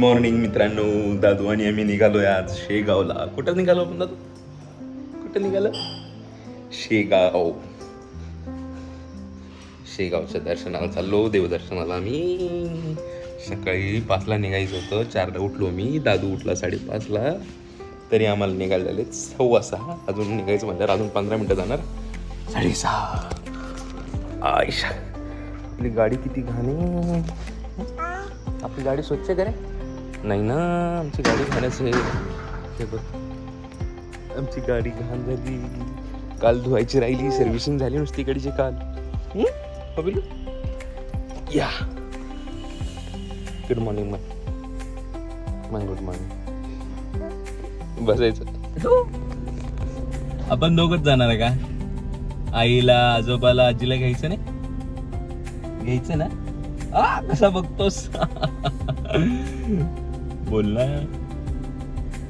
Morning मित्रांनो. दादू आणि आम्ही निघालोय आज शेगावला. कुठं निघालो आपण दादू? कुठं निघालो? शेगाव. शेगावच्या दर्शनाला चाललो देवदर्शनाला आम्ही. सकाळी पाचला निघायचं होतं. चारला उठलो मी. दादू उठला साडेपाचला. तरी आम्हाला निघायला झाले सव्वा सहा. अजून निघायचं म्हणल्यावर अजून पंधरा मिनटं जाणार. साडेसहा. आयशा आपली गाडी किती घाणी आपली गाडी स्वच्छ करे नाही ना आमची गाडी घाण्याचं आहे हे बघ. आमची गाडी घाण झाली. काल धुवायची राहिली सर्व्हिसिंग झाली नुसती गाडीची काल. हं? या. Good morning ma'am ma'am good morning बसायचं. आपण दोघच जाणार आहे का? आईला आजोबाला आजीला घ्यायचं नाही? घ्यायचं ना? आ कसा बघतोस? बोल ना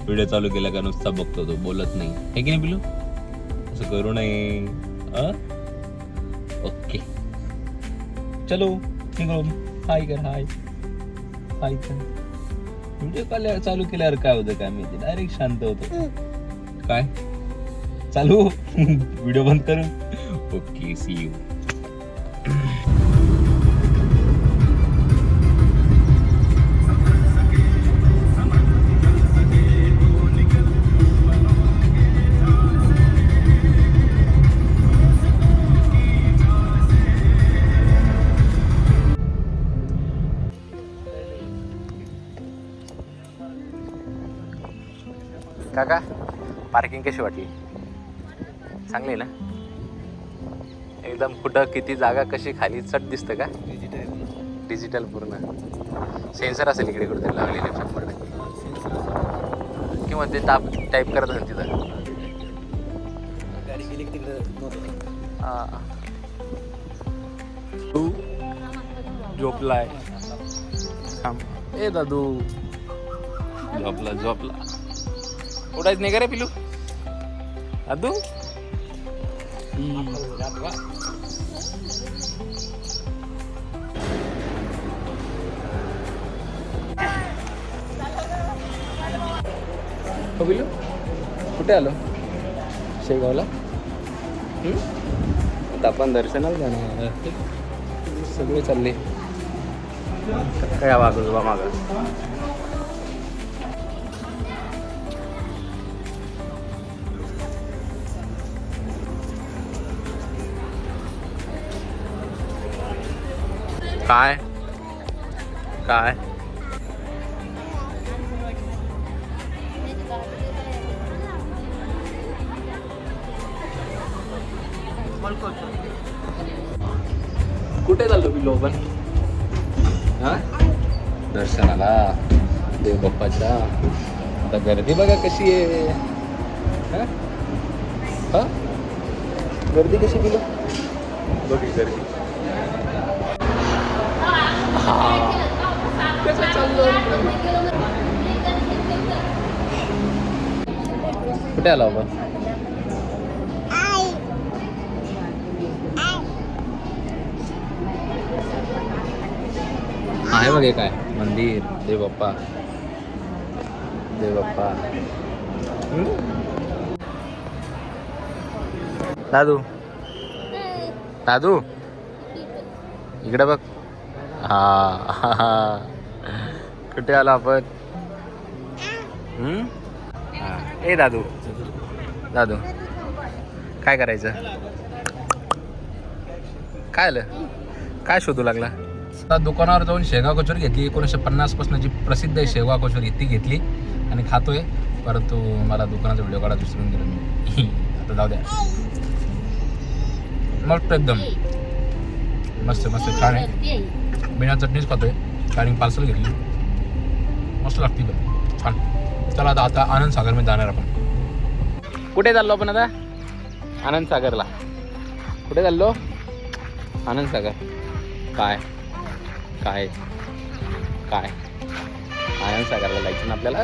व्हिडिओ चालू केला का नुसता बघतो तो बोलत नाही. हे की नाही बिलू असं करू नये. अ? ओके. चलो हाय कर हाय हाय कर. व्हिडिओ कॉल चालू केल्यावर काय होतं काय माहिती? डायरेक्ट शांत होतो. काय? चालू. व्हिडिओ बंद करू. ओके सी यू पार्किंग कशी वाटली? चांगली ना? एकदम कुठं किती जागा कशी खाली चट दिसतं का? डिजिटल पूर्ण. सेन्सर असेल इकडे कुठे लावलेले शंभर टक्के. किंवा ते ताप टाईप करत असेल तिथं. हा. तू झोपलाय. थांब. ए दादू. झोपला झोपला. उठायच नाही का रे पिलू? दादू हो कुठे आलो शेगावला हम्म? आता आपण दर्शनाला जाणार सगळे चालले काय वागू बा मागं काय काय कुठे चाललो दर्शनाला देव बाप्पाच्या आता गर्दी बघा कशी आहे? गर्दी कशी बिलो बघी गर्दी कुठे आलो आपण आहे बघ हे काय मंदिर देव बाप्पा देव बाप्पा दादू दादू इकडे बघ हा. हा. कुठे आलो आपण? ए दादू. दादू. काय करायचं? काय आलं? काय शोधू लागला? आता दुकानावर जाऊन शेगाव कचोरी घेतली. एकोणीसशे पन्नासपासून जी प्रसिद्ध आहे शेगाव कचोरी ती घेतली आणि खातोय. परंतु मला दुकानाचा व्हिडिओ काढा विसरून गेलो मी. आता जाऊ द्या. मस्त एकदम. मस्त मस्त छान आहे. बिना चटणीच खातोय. कारण पार्सल घेतली. मस्त लागते पण छान. चला आता आता आनंद सागरमध्ये जाणार आपण. कुठे चाललो आपण आता? आनंद सागरला. कुठे चाललो? आनंद सागर. काय? काय? काय? आनंद सागरला जायचं ना आपल्याला?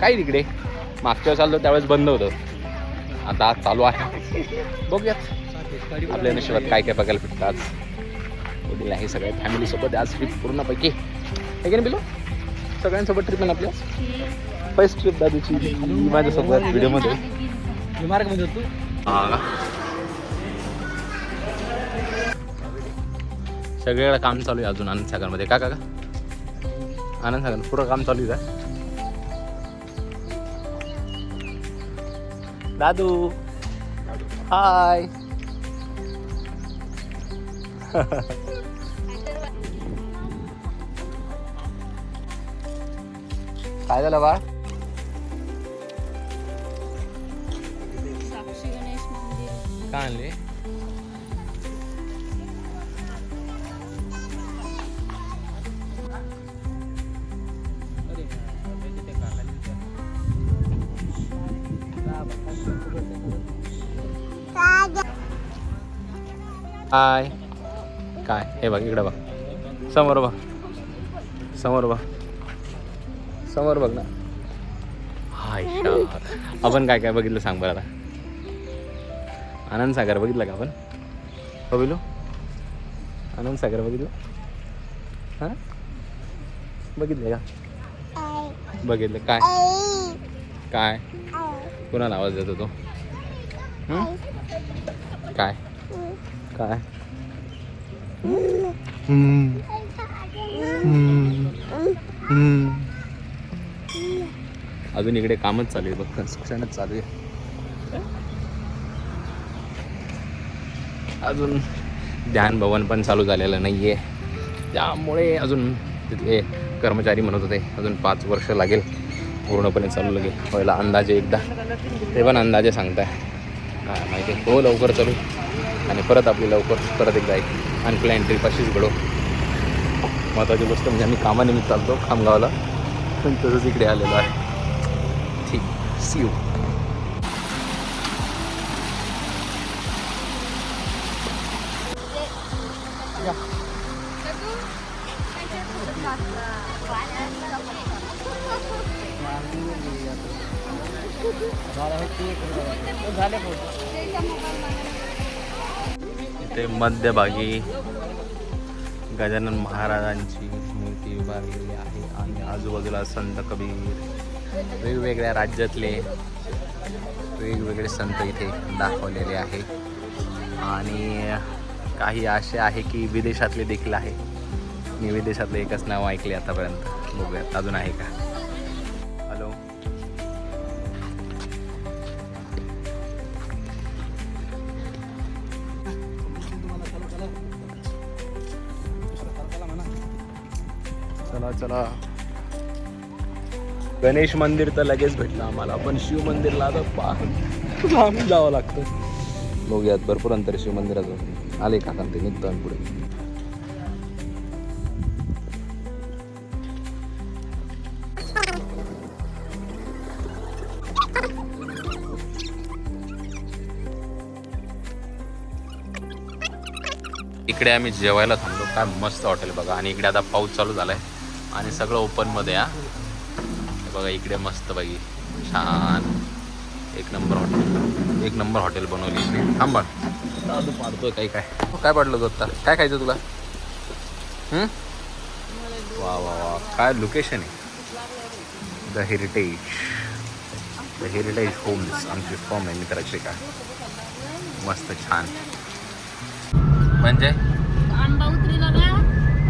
काय तिकडे? मागच्या वेळेस चाललो त्यावेळेस बंद होतं. आता आज चालू आहे. बघूयात. आपल्या नशिबात काय काय बघायला भेटतात आज. वडील आहे सगळ्या फॅमिलीसोबत आज ट्रिप पूर्णपैकी आहे की नाही बिलो? सगळ्यांसोबत ट्रिप आहे ना आपल्या? फर्स्ट ट्रिप दादूची. माझ्यासोबत व्हिडिओमध्ये. मार्गमध्ये होतो. काम चालू आहे अजून आनंद सागरमध्ये. का का का? आनंद सागर पुरं काम चालू आहे दादू. हाय काय झालं बा साक्षी गणेश मंदिर. काय आणले? हाय. काय? हे बघ इकडे बघ. समोर बघ. समोर बघ. समोर बघ ना. हाय आपण काय काय बघितलं सांग बरं आता. आनंद सागर बघितलं का आपण? हो, बघितलो आनंद सागर बघितलं? हां? बघितलं का? बघितलं. काय? काय? कुणाला आवाज देतो तो? काय? काय? हम्म. हम्म. अजून इकडे कामच चालू आहे. बघ कन्स्ट्रक्शनच चालू आहे. अजून ध्यान भवन पण चालू झालेलं नाही आहे त्यामुळे अजून तिथले कर्मचारी म्हणत होते अजून पाच वर्ष लागेल. पूर्णपणे चालू लागेल. व्हायला अंदाजे एकदा. ते पण अंदाजे सांगताय. काय माहिती आहे. हो लवकर चालू. आणि परत आपली लवकर परत एकदा एक. अनप्लॅन ट्रिप अशीच घडो. महत्त्वाची गोष्ट म्हणजे आम्ही कामानिमित्त चालतो खामगावला. पण तसंच इकडे आलेलो आहे. ठीक इथे मध्यभागी गजानन महाराजांची मूर्ती उभारलेली आहे आणि आजूबाजूला संत कबीर. वेगवेगळ्या राज्यातले वेगवेगळे संत इथे दाखवलेले आहे आणि काही असे आहे की विदेशातले देखील आहे. मी विदेशातलं एकच नाव ऐकले आतापर्यंत. बघूयात. अजून आहे का? हॅलो? चला चला. गणेश मंदिर तर लगेच भेटलं आम्हाला पण शिव मंदिरला आता फार लांब जावं लागतं. बघूयात भरपूर अंतर शिव मंदिराचं. आले का ते निघतो आम्ही पुढे. इकडे आम्ही जेवायला थांबलो. काय मस्त हॉटेल बघा. आणि इकडे आता पाऊस चालू झालाय. आणि सगळं ओपनमध्ये हा. बघा इकडे मस्त बाई. छान. एक नंबर हॉटेल एक नंबर हॉटेल बनवली इकडे थांबा दादू पाडतोय काही काय? काय पाडलं तू आता? काय खायचं तुला? वा वा वा. काय लोकेशन आहे? The heritage the heritage homes आमची फॉर्म आहे मित्राची का? मस्त छान. म्हणजे?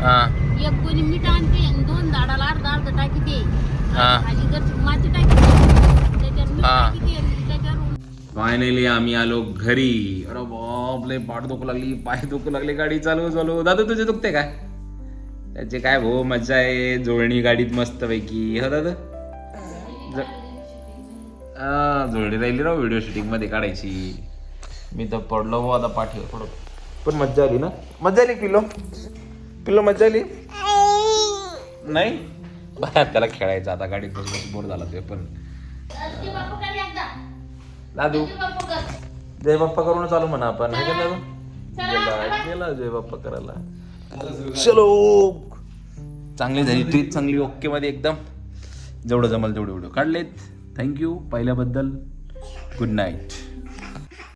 हां. फायनली आम्ही आलो घरी. अरे बापले पाठ दुखू लागली पाय दुखू लागली गाडी चालू चालू. दादा तुझे दुखते काय? त्याचे काय भो मजा आहे. जोडणी गाडीत मस्त पैकी हो दादा? ज- जोडणी राहिली राव व्हिडिओ शूटिंगमध्ये काढायची. मी तर पडलो हो आता पाठीवर पडलो पण मज्जा आली ना? मज्जा आली पिलो पिलो मज्जा आली? नाही? त्याला खेळायचं. आता गाडीत बसून बोर झाला ते पण दादू जय बाप्पा करून चालू म्हणा आपण. हे केलं गेला गेला जय बाप्पा करायला. चलो चांगली झाली. ट्रीप चांगली. ओके मध्ये एकदम. जेवढं जमल तेवढे व्हिडिओ काढलेत. थँक्यू पाहिल्याबद्दल गुड नाईट